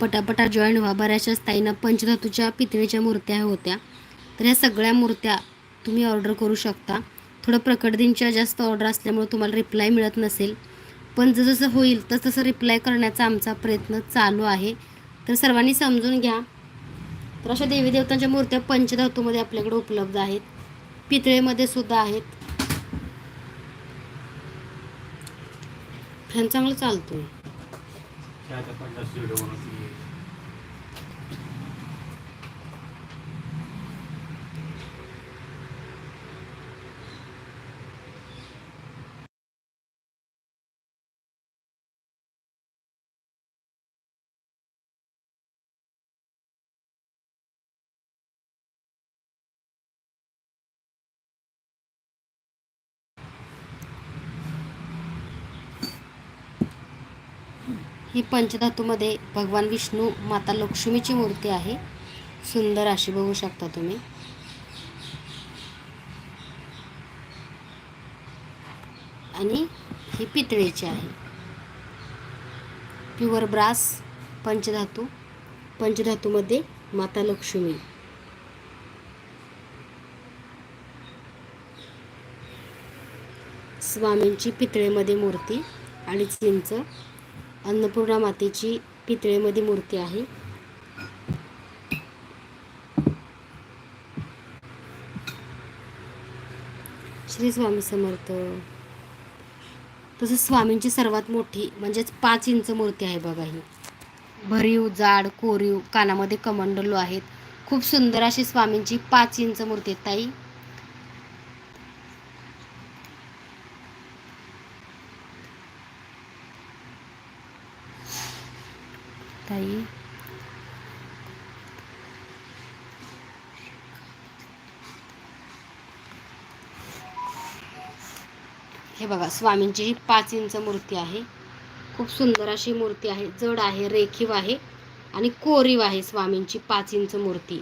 पटापटा जॉईन व्हा बऱ्याचशा ताईंना पंचधातूच्या पितळेच्या मूर्त्या होत्या. तर ह्या सगळ्या मूर्त्या तुम्ही ऑर्डर करू शकता. थोडं प्रकट दिनच्या जास्त ऑर्डर असल्यामुळे तुम्हाला रिप्लाय मिळत नसेल. पण जसं होईल तसं तसं रिप्लाय करण्याचा आमचा प्रयत्न चालू आहे. तर सर्वांनी समजून घ्या. तर अशा देवी देवतांच्या मूर्त्या पंचधातूमध्ये आपल्याकडे उपलब्ध आहेत. पितळेमध्ये सुद्धा आहेत. फॅन चांगलं चालतोय. ही पंचधातूमध्ये भगवान विष्णू माता लक्ष्मीची मूर्ती आहे. सुंदर अशी बघू शकता तुम्ही. आणि ही पितळेची आहे. प्युअर ब्रास पंचधातू पंचधातूमध्ये माता लक्ष्मी. स्वामींची पितळेमध्ये मूर्ती आणि चिंच अन्नपूर्णा मातेची पितळेमध्ये मूर्ती आहे. श्री स्वामी समर्थ. तसंच स्वामींची सर्वात मोठी म्हणजेच पाच इंच मूर्ती आहे बघा ही. भरीव जाड कोरीव कानामध्ये कमंडलो आहेत. खूप सुंदर अशी स्वामींची पाच इंच मूर्ती आहे ताई. ताई हे बघा स्वामींची ही पाच इंच मूर्ती आहे. खूप सुंदर अशी मूर्ती आहे. जड आहे रेखीव आहे आणि कोरीव आहे स्वामींची पाच इंच मूर्ती.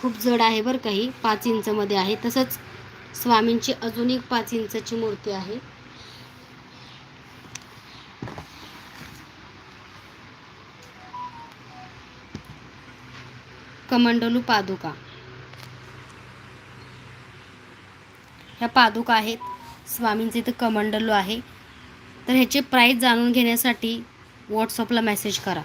खूप जड आहे बरं काही पाच इंचमध्ये आहे. तसंच स्वामींची अजून एक पाच इंचची मूर्ती आहे. कमंडलू पादुका. ह्या पादुका आहेत. स्वामींचे इथं कमंडलू आहे. तर ह्याचे प्राईस जाणून घेण्यासाठी व्हॉट्सअपला मेसेज करा.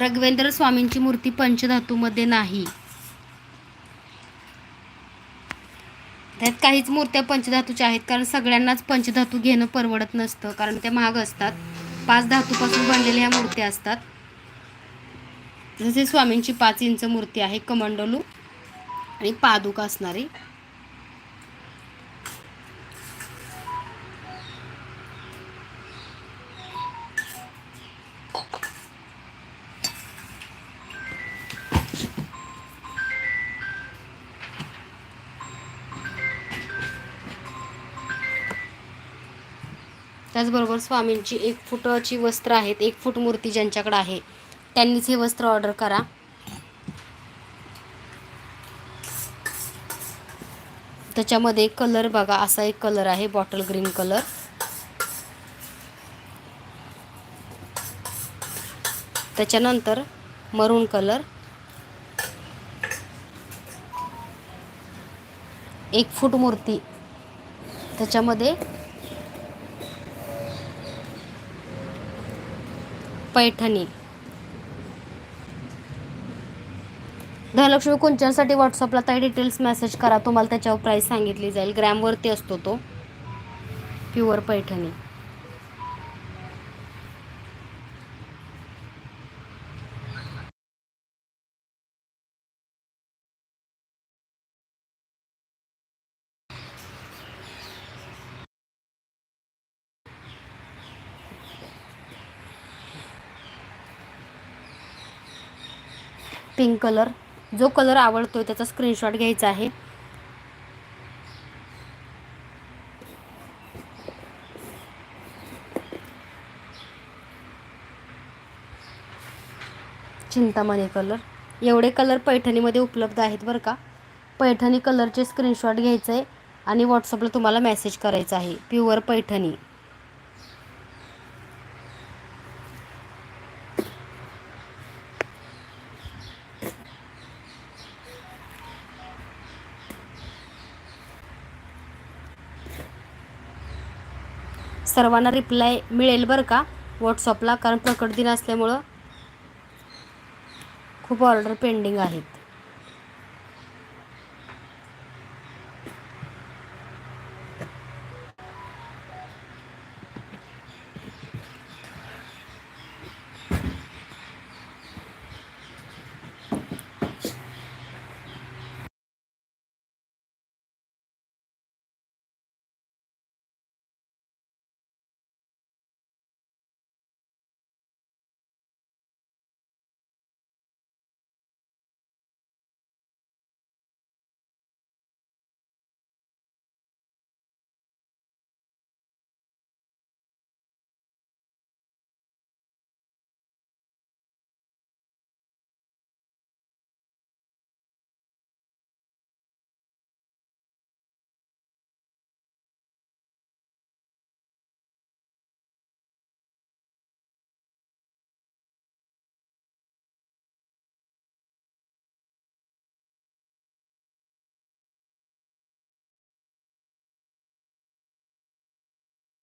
रघवेंद्र स्वामींची मूर्ती पंचधातूमध्ये नाही. त्यात काहीच मूर्त्या पंचधातूच्या आहेत कारण सगळ्यांनाच पंचधातू घेणं परवडत नसतं कारण त्या महाग असतात. पाच धातूपासून बनलेल्या ह्या मूर्त्या असतात. जसे स्वामींची पाच इंच मूर्ती आहे कमंडलू आणि पादुका असणारी. त्याचबरोबर स्वामींची एक फुटाची वस्त्र आहेत एक फूट मूर्ती ज्यांच्याकडे आहे. त्यांनीच हे वस्त्र ऑर्डर करा. त्याच्यामध्ये कलर बघा असा एक कलर आहे बॉटल ग्रीन कलर त्याच्यानंतर मरून कलर एक फूट मूर्ती. त्याच्यामध्ये पैठणी. धनलक्ष्मी कुंचनसाठी व्हॉट्सअपला काही डिटेल्स मेसेज करा तुम्हाला त्याच्यावर प्राईस सांगितली जाईल. ग्रॅमवरती असतो तो. प्युअर पैठणी. Pink colour. जो कलर आवडतो त्याचा स्क्रीनशॉट घ्यायचा आहे. चिंतामणी कलर. एवढे कलर पैठणीमध्ये उपलब्ध आहेत बरं का. पैठणी कलरचे स्क्रीनशॉट घ्यायचं आहे आणि व्हॉट्सअपला तुम्हाला मेसेज करायचा आहे. प्युअर पैठणी. सर्वांना रिप्लाय मिळेल बरं का? व्हॉट्सअपला कारण प्रकट दिन असल्यामुळं खूप ऑर्डर पेंडिंग आहेत.